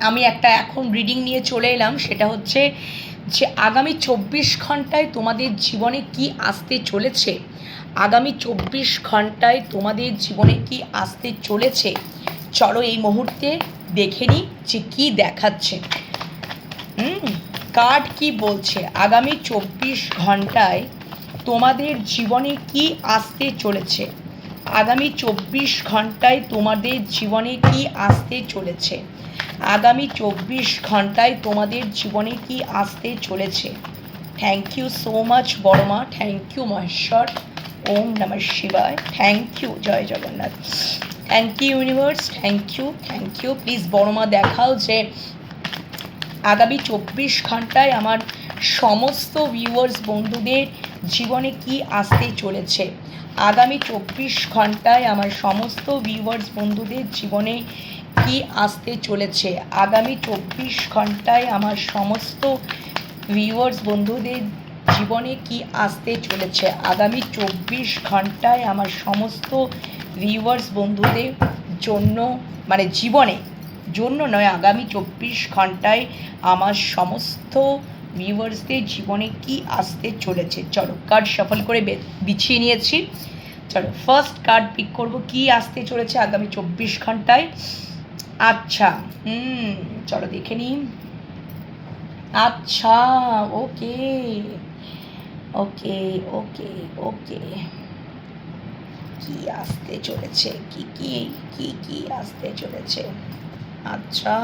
আমি একটা এখন রিডিং নিয়ে চলে এলাম, সেটা হচ্ছে যে আগামী চব্বিশ ঘন্টায় তোমাদের জীবনে কি আসতে চলেছে? আগামী চব্বিশ ঘন্টায় তোমাদের জীবনে কি আসতে চলেছে? চলো এই মুহূর্তে দেখে নিই যে কী দেখাচ্ছে। কার্ড কি বলছে? আগামী চব্বিশ ঘন্টায় তোমাদের জীবনে কি আসতে চলেছে? আগামী চব্বিশ ঘন্টায় তোমাদের জীবনে কি আসতে চলেছে? আগামী চব্বিশ ঘন্টায় তোমাদের জীবনে কি আসতে চলেছে? Thank you so much বড়মা। Thank you Maheshwar. ওম নমঃ শিবায়। Thank you Joy Jagannath. Thank you universe thank you thank you please বড়মা, দেখাও যে আগামী চব্বিশ ঘন্টায় আমার সমস্ত ভিউয়ার্স বন্ধুদের জীবনে কি আসতে চলেছে? আগামী চব্বিশ ঘন্টায় আমার সমস্ত ভিউয়ার্স বন্ধুদের জীবনে কি আসতে চলেছে? আগামী চব্বিশ ঘন্টায় আমার সমস্ত ভিউয়ার্স বন্ধুদের জীবনে কি আসতে চলেছে? আগামী চব্বিশ ঘন্টায় আমার সমস্ত ভিউয়ার্স বন্ধুদের জন্য মানে জীবনে, জন্য নয়, আগামী চব্বিশ ঘন্টায় আমার সমস্ত ভিউয়ার্সদের জীবনে কি আসতে চলেছে? চলো কার্ড সফল করে বিছিয়ে নিয়েছি। চলো ফার্স্ট কার্ড পিক করব। কি আসতে চলেছে আগামী চব্বিশ ঘন্টায়? আচ্ছা হুম, চলো দেখে নিই। আচ্ছা ওকে ওকে ওকে ওকে কি আসতে চলেছে? কি কি কি কি আসতে চলেছে? আচ্ছা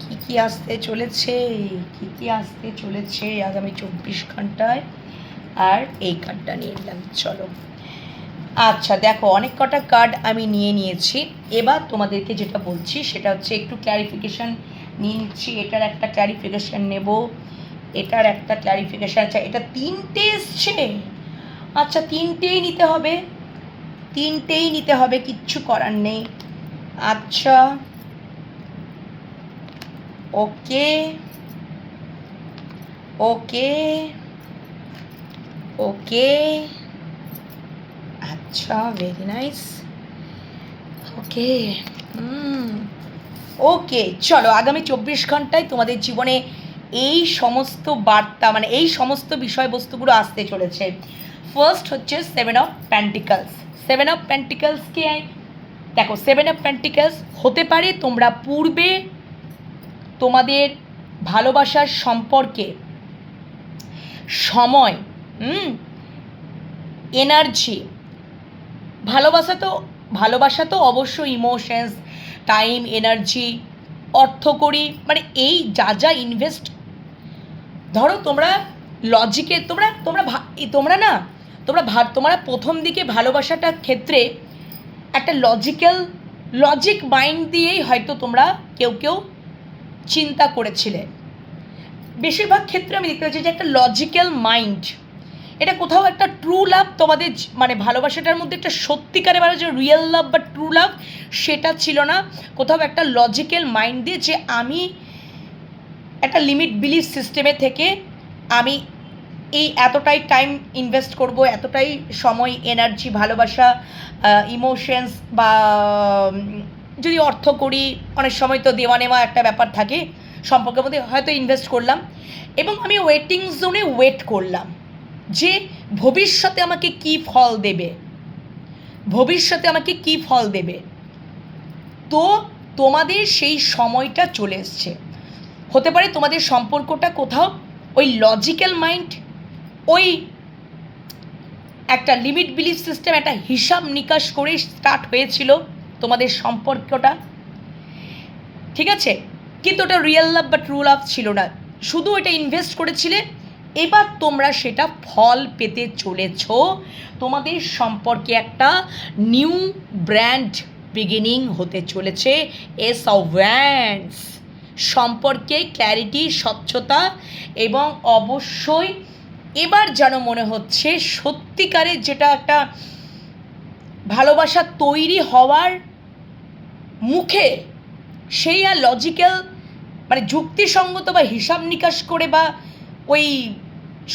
কি কি আসতে চলেছে? কি কি আসতে চলেছে আগামী চব্বিশ ঘন্টায়? আর এই কার্ডটা নিয়ে নিলাম, চলো। আচ্ছা দেখো, অনেক কটা কার্ড আমি নিয়ে নিয়েছি। এবার তোমাদেরকে যেটা বলছি, সেটা হচ্ছে একটু ক্ল্যারিফিকেশান নিয়ে নিচ্ছি। এটার একটা ক্ল্যারিফিকেশান নেব। এটার একটা ক্ল্যারিফিকেশান আচ্ছা এটা তিনটে এসছে? আচ্ছা তিনটেই নিতে হবে। তিনটেই নিতে হবে, কিচ্ছু করার নেই। আচ্ছা। ওকে। ওকে। ওকে। আচ্ছা ভেরি নাইস ওকে ওকে চলো, আগামী চব্বিশ ঘন্টায় তোমাদের জীবনে এই সমস্ত বার্তা মানে এই সমস্ত বিষয়বস্তুগুলো আসতে চলেছে। ফার্স্ট হচ্ছে seven of pentacles seven of প্যান্টিকালসকে দেখো সেভেন অফ প্যান্টিকালস হতে পারে তোমরা পূর্বে তোমাদের ভালোবাসার সম্পর্কে সময় এনার্জি ভালোবাসা তো ভালোবাসা তো অবশ্যই ইমোশনস টাইম এনার্জি অর্থ করি মানে এই যা যা ইনভেস্ট ধরো তোমরা লজিকে তোমরা তোমরা তোমরা না, তোমরা ভা, তোমরা প্রথম দিকে ভালোবাসাটার ক্ষেত্রে একটা লজিক্যাল লজিক মাইন্ড দিয়েই হয়তো তোমরা কেউ কেউ চিন্তা করেছিলে। বেশিরভাগ ক্ষেত্রে আমি দেখতে পাচ্ছি যে একটা লজিক্যাল মাইন্ড এটা কোথাও একটা ট্রু লাভ তোমাদের মানে ভালোবাসাটার মধ্যে একটা সত্যিকারের মানে যে রিয়েল লাভ বা ট্রু লাভ সেটা ছিল না। কোথাও একটা লজিক্যাল মাইন্ড দিয়ে যে আমি একটা লিমিট বিলিভ সিস্টেমে থেকে আমি এই এতটাই টাইম ইনভেস্ট করব, এতটাই সময় এনার্জি ভালোবাসা ইমোশনস বা যদি অর্থ করি, অনেক সময় তো দেওয়া নেওয়া একটা ব্যাপার থাকে, সম্পর্কের মধ্যে হয়তো ইনভেস্ট করলাম এবং আমি ওয়েটিং জোনে ওয়েট করলাম। যে ভবিষ্যতে আমাকে কি ফল দেবে? ভবিষ্যতে আমাকে কি ফল দেবে? তো তোমাদের সেই সময়টা চলে এসছে। হতে পারে তোমাদের সম্পর্কটা কোথাও ওই লজিক্যাল মাইন্ড ওই একটা লিমিট বিলিফ সিস্টেম একটা হিসাব নিকাশ করে স্টার্ট হয়েছিল তোমাদের সম্পর্কটা। ঠিক আছে? কিন্তু ওটা রিয়েল লাভ বা ট্রু লাভ ছিল না। শুধু এটা ইনভেস্ট করেছিলে এবার তোমরা সেটা ফল পেতে চলেছ। তোমাদের সম্পর্কে একটা নিউ ব্র্যান্ড বিগিনিং হতে চলেছে এস অফ ভ্যান্স সম্পর্কে ক্ল্যারিটি স্বচ্ছতা এবং অবশ্যই এবার যেন মনে হচ্ছে সত্যিকারের যেটা একটা ভালোবাসা তৈরি হওয়ার মুখে সেই আর লজিক্যাল মানে যুক্তিসঙ্গত বা হিসাব নিকাশ করে বা ওই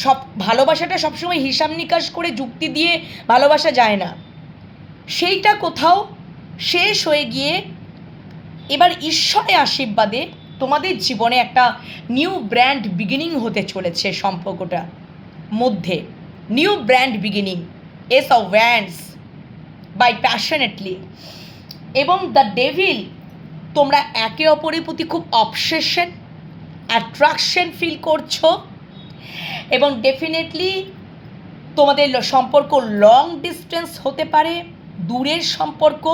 সব, ভালোবাসাটা সবসময় হিসাব নিকাশ করে যুক্তি দিয়ে ভালোবাসা যায় না। সেইটা কোথাও শেষ হয়ে গিয়ে এবার ঈশ্বরের আশীর্বাদে তোমাদের জীবনে একটা নিউ ব্র্যান্ড বিগিনিং হতে চলেছে সম্পর্কটা। মধ্যে new brand beginnings of Vance by passionately এবং দ্য ডেভিল তোমরা একে অপরের প্রতি খুব অবসেশন অ্যাট্রাকশন ফিল করছ। এবং ডেফিনেটলি তোমাদের সম্পর্ক লং ডিস্টেন্স হতে পারে, দূরের সম্পর্ক,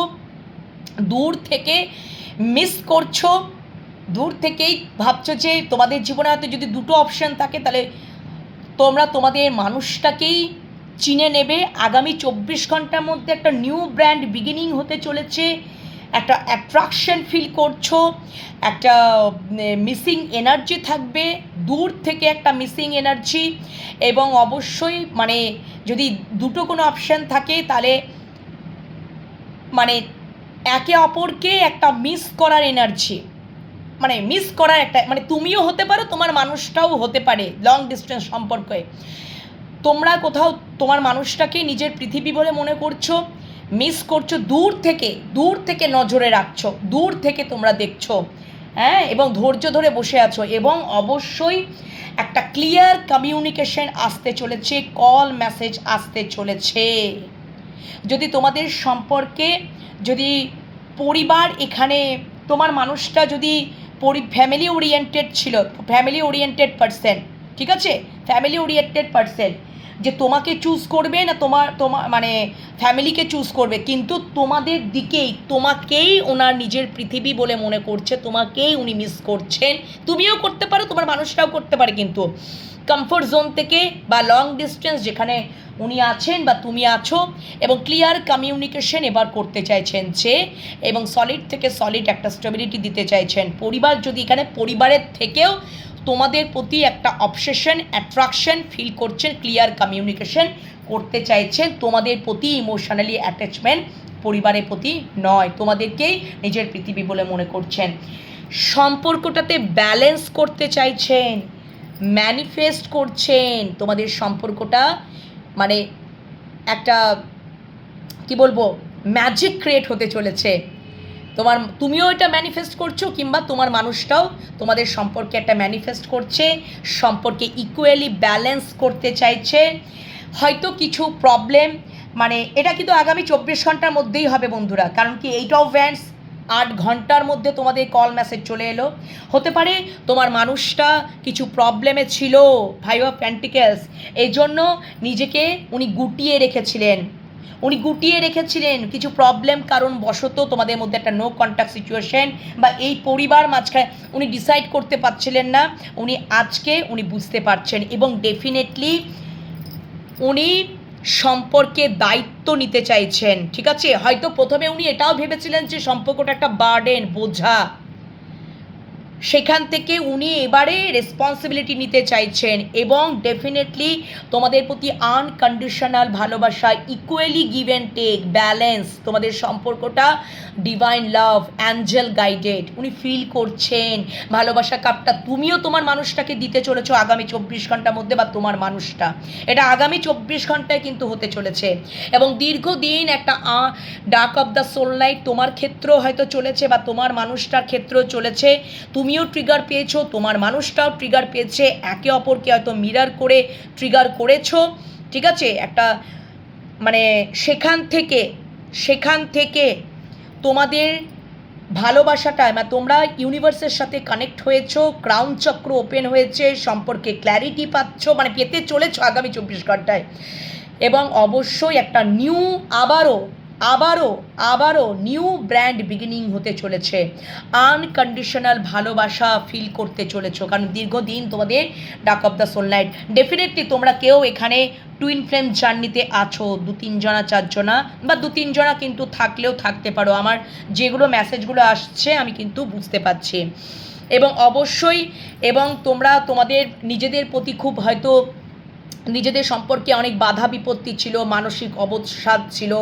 দূর থেকে মিস করছ, দূর থেকেই ভাবছ যে তোমাদের জীবনে হয়তো যদি দুটো অপশন থাকে, তাহলে তোমরা তোমাদের মানুষটাকেই চিনে নেবে। আগামী চব্বিশ ঘণ্টার মধ্যে একটা নিউ ব্র্যান্ড বিগিনিং হতে চলেছে। একটা অ্যাট্রাকশন ফিল করছ, একটা মিসিং এনার্জি থাকবে, দূর থেকে একটা মিসিং এনার্জি এবং অবশ্যই মানে যদি দুটো কোনো অপশান থাকে তাহলে মানে একে অপরকে একটা মিস করার এনার্জি মানে মিস করার একটা মানে তুমিও হতে পারো, তোমার মানুষটাও হতে পারে লং ডিস্টেন্স সম্পর্কে। তোমরা কোথাও তোমার মানুষটাকে নিজের পৃথিবী বলে মনে করছ মিস করছ, দূর থেকে দূর থেকে নজরে রাখছো, দূর থেকে তোমরা দেখছ হ্যাঁ? এবং ধৈর্য ধরে বসে আছো, এবং অবশ্যই একটা ক্লিয়ার কমিউনিকেশন আসতে চলেছে কল মেসেজ আসতে চলেছে। যদি তোমাদের সম্পর্কে, যদি পরিবার এখানে, তোমার মানুষটা যদি পরি ফ্যামিলি ওরিয়েন্টেড ছিল ফ্যামিলি ওরিয়েন্টেড পার্সন ঠিক আছে? ফ্যামিলি ওরিয়েন্টেড পার্সন যে তোমাকে চুজ করবে না তোমার তোমার মানে ফ্যামিলিকে চুজ করবে। কিন্তু তোমাদের দিকেই, তোমাকেই ওনার নিজের পৃথিবী বলে মনে করছে, তোমাকেই উনি মিস করছেন। তুমিও করতে পারো, তোমার মানুষরাও করতে পারে, কিন্তু কমফোর্ট জোন থেকে বা লং ডিস্টেন্স যেখানে উনি আছেন বা তুমি আছো এবং ক্লিয়ার কমিউনিকেশন এবার করতে চাইছেন যে এবং সলিড থেকে সলিড একটা স্টেবিলিটি দিতে চাইছেন। পরিবার যদি এখানে পরিবারের থেকেও তোমাদের প্রতি একটা অবসেশন অ্যাট্রাকশন ফিল করছেন ক্লিয়ার কমিউনিকেশন করতে চাইছেন। তোমাদের প্রতি ইমোশনালি অ্যাটাচমেন্ট পরিবারের প্রতি নয়, তোমাদেরকেই নিজের পৃথিবী বলে মনে করছেন। সম্পর্কটাতে ব্যালেন্স করতে চাইছেন ম্যানিফেস্ট করছেন। তোমাদের সম্পর্কটা মানে একটা, কি বলব ম্যাজিক ক্রিয়েট হতে চলেছে। তোমার, তুমিও এটা ম্যানিফেস্ট করছ, কিংবা তোমার মানুষটাও তোমাদের সম্পর্কে একটা ম্যানিফেস্ট করছে, সম্পর্কে ইকুয়ালি ব্যালেন্স করতে চাইছে। হয়তো কিছু প্রবলেম মানে এটা কিন্তু আগামী চব্বিশ ঘণ্টার মধ্যেই হবে বন্ধুরা, কারণ কি এইট অফ ভ্যান্স আট ঘণ্টার মধ্যে তোমাদের কল মেসেজ চলে এলো। হতে পারে তোমার মানুষটা কিছু প্রবলেমে ছিল ভাই অফ প্যান্টিকেলস এই জন্য নিজেকে উনি গুটিয়ে রেখেছিলেন। উনি গুটিয়ে রেখেছিলেন কিছু প্রবলেম কারণ বশত তোমাদের মধ্যে একটা নো কন্ট্যাক্ট সিচুয়েশন বা এই পরিবার মাঝখানে উনি ডিসাইড করতে পারছিলেন না। উনি আজকে উনি বুঝতে পারছেন এবং ডেফিনেটলি উনি সম্পর্কে দায়িত্ব নিতে চাইছেন, ঠিক আছে? হয়তো প্রথমে উনি এটাও ভেবেছিলেন যে সম্পর্কটা একটা বার্ডেন বোঝা। সেখান থেকে উনি এবারে রেসপন্সিবিলিটি নিতে চাইছেন এবং ডেফিনেটলি তোমাদের প্রতি আনকন্ডিশনাল ভালোবাসা equally give and take balance তোমাদের সম্পর্কটা ডিভাইন লাভ অ্যাঞ্জেল গাইডেড উনি ফিল করছেন, ভালোবাসা কাপটা তুমিও তোমার মানুষটাকে দিতে চলেছো আগামী চব্বিশ ঘণ্টার মধ্যে বা তোমার মানুষটা। এটা আগামী চব্বিশ ঘন্টায় কিন্তু হতে চলেছে। এবং দীর্ঘদিন একটা ডাক অফ দ্য সোল নাইট তোমার ক্ষেত্রেও হয়তো চলেছে বা তোমার মানুষটার ক্ষেত্রেও চলেছে। তুমিও ট্রিগার পেয়েছ, তোমার মানুষটাও ট্রিগার পেয়েছে, একে অপরকে হয়তো মিরার করে ট্রিগার করেছ। ঠিক আছে? একটা মানে সেখান থেকে সেখান থেকে তোমাদের ভালোবাসাটা মানে তোমরা ইউনিভার্সের সাথে কানেক্ট হয়েছো ক্রাউন চক্র ওপেন হয়েছে, সম্পর্কে ক্ল্যারিটি পাচ্ছ মানে পেতে চলেছো আগামী চব্বিশ ঘন্টায়। এবং অবশ্যই একটা নিউ আবারও আবারও আবারও নিউ ব্র্যান্ড বিগিনিং হতে চলেছে। আনকন্ডিশনাল ভালোবাসা ফিল করতে চলেছো, কারণ দীর্ঘদিন তোমাদের ডাক অফ দ্য সোনলাইট ডেফিনেটলি তোমরা কেউ এখানে টুইন ফ্লেম জার্নিতে আছো, দু তিনজনা, চারজনা, বা দু তিনজনা কিন্তু থাকলেও থাকতে পারো। আমার যেগুলো মেসেজগুলো আসছে আমি কিন্তু বুঝতে পারছি। এবং অবশ্যই, এবং তোমরা তোমাদের নিজেদের প্রতি খুব হয়তো নিজেদের সম্পর্কে অনেক বাধা বিপত্তি ছিল, মানসিক অবসাদ ছিল।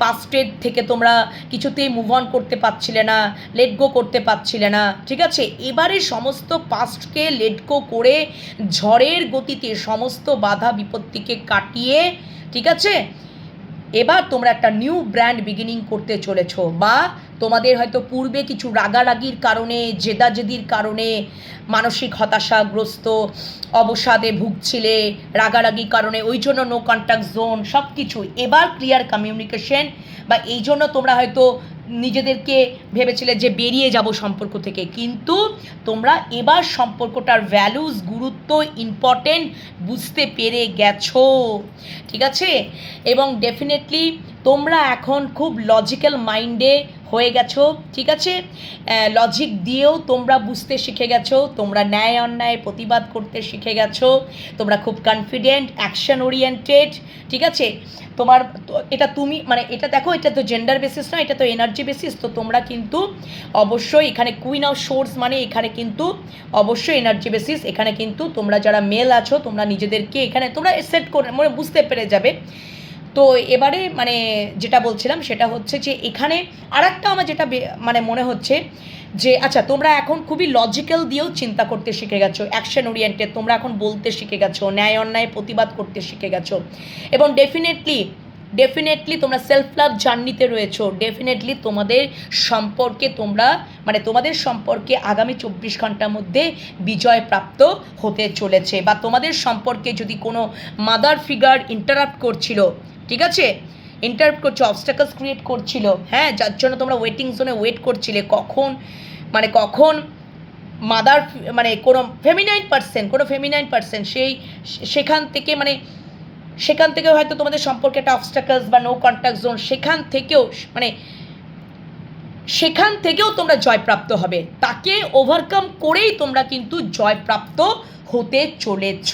পাস্টের থেকে তোমরা কিছুতেই মুভ অন করতে পারছিলে না লেট গো করতে পারছিলে না, ঠিক আছে? এবারে সমস্ত পাস্টকে লেট গো করে ঝড়ের গতিতে সমস্ত বাধা বিপত্তিকে কাটিয়ে, ঠিক আছে? এবার তোমরা একটা নিউ ব্র্যান্ড বিগিনিং করতে চলেছ বা তোমাদের হয়তো পূর্বে কিছু রাগারাগির কারণে, জেদাজেদির কারণে মানসিক হতাশাগ্রস্ত, অবসাদে ভুগছিলে রাগারাগির কারণে, ওই জন্য নো কন্ট্যাক্ট জোন সব কিছু এবার ক্লিয়ার কমিউনিকেশন বা এই জন্য তোমরা হয়তো নিজেদেরকে ভেবেছিলে যে বেরিয়ে যাব সম্পর্ক থেকে। কিন্তু তোমরা এবার সম্পর্কটার ভ্যালুস গুরুত্ব ইম্পর্টেন্ট বুঝতে পেরে গেছো। ঠিক আছে? এবং ডেফিনেটলি তোমরা এখন খুব লজিক্যাল মাইন্ডে হয়ে গেছো, ঠিক আছে? লজিক দিয়েও তোমরা বুঝতে শিখে গেছো, তোমরা ন্যায় অন্যায় প্রতিবাদ করতে শিখে গেছো, তোমরা খুব কনফিডেন্ট অ্যাকশন ওরিয়েন্টেড ঠিক আছে? তোমার এটা তুমি মানে এটা দেখো, এটা তো জেন্ডার বেসিস না এটা তো এনার্জি বেসিস তো তোমরা কিন্তু অবশ্যই এখানে কুইন অফ সোর্স মানে এখানে কিন্তু অবশ্যই এনার্জি বেসিস এখানে কিন্তু তোমরা যারা মেল আছো, তোমরা নিজেদেরকে এখানে, তোমরা সেট করে মানে বুঝতে পেরে যাবে তো এবারে মানে যেটা বলছিলাম সেটা হচ্ছে যে এখানে আর একটা আমার যেটা মানে মনে হচ্ছে যে আচ্ছা তোমরা এখন খুবই লজিক্যাল দিয়েও চিন্তা করতে শিখে গেছো অ্যাকশন ওরিয়েন্টেড তোমরা এখন বলতে শিখে গেছো, ন্যায় অন্যায় প্রতিবাদ করতে শিখে গেছো এবং ডেফিনেটলি ডেফিনেটলি তোমরা সেলফ লাভ জার্নিতে রয়েছো ডেফিনেটলি তোমাদের সম্পর্কে তোমরা মানে তোমাদের সম্পর্কে আগামী চব্বিশ ঘণ্টার মধ্যে বিজয় প্রাপ্ত হতে চলেছে বা তোমাদের সম্পর্কে যদি কোনো মাদার ফিগার ইন্টারাপ্ট করছিল ঠিক আছে? ইন্টারাপ্ট করছে অবস্টাকলস ক্রিয়েট করছিল। হ্যাঁ যার জন্য তোমরা ওয়েটিং জোনে ওয়েট করছিলে। কখন? মানে কখন মাদার মানে কোনো ফেমিনাইন পার্সেন্ট কোনো ফেমিনাইন পার্সেন্ট সেই, সেখান থেকে মানে সেখান থেকে হয়তো তোমাদের সম্পর্কে একটা অবস্টাকলস বা নো কন্ট্যাক্ট জোন সেখান থেকেও মানে সেখান থেকেও তোমরা জয়প্রাপ্ত হবে। তাকে ওভারকাম করেই তোমরা কিন্তু জয়প্রাপ্ত হতে চলেছ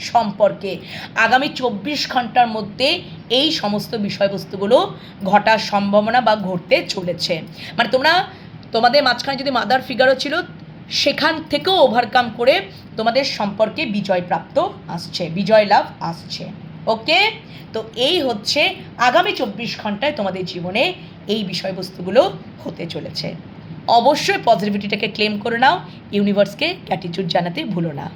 সম্পর্কে। আগামী চব্বিশ ঘণ্টার মধ্যে এই সমস্ত বিষয়বস্তুগুলো ঘটার সম্ভাবনা বা ঘটতে চলেছে। মানে তোমরা, তোমাদের মাঝখানে যদি মাদার ফিগারও ছিল, সেখান থেকেও ওভারকাম করে তোমাদের সম্পর্কে বিজয় প্রাপ্ত আসছে, বিজয় লাভ আসছে। ওকে তো এই হচ্ছে আগামী চব্বিশ ঘন্টায় তোমাদের জীবনে এই বিষয়বস্তুগুলো হতে চলেছে। অবশ্যই পজিটিভিটিটাকে ক্লেম করে নাও ইউনিভার্সকে গ্র্যাটিটিউড জানাতে ভুলো না।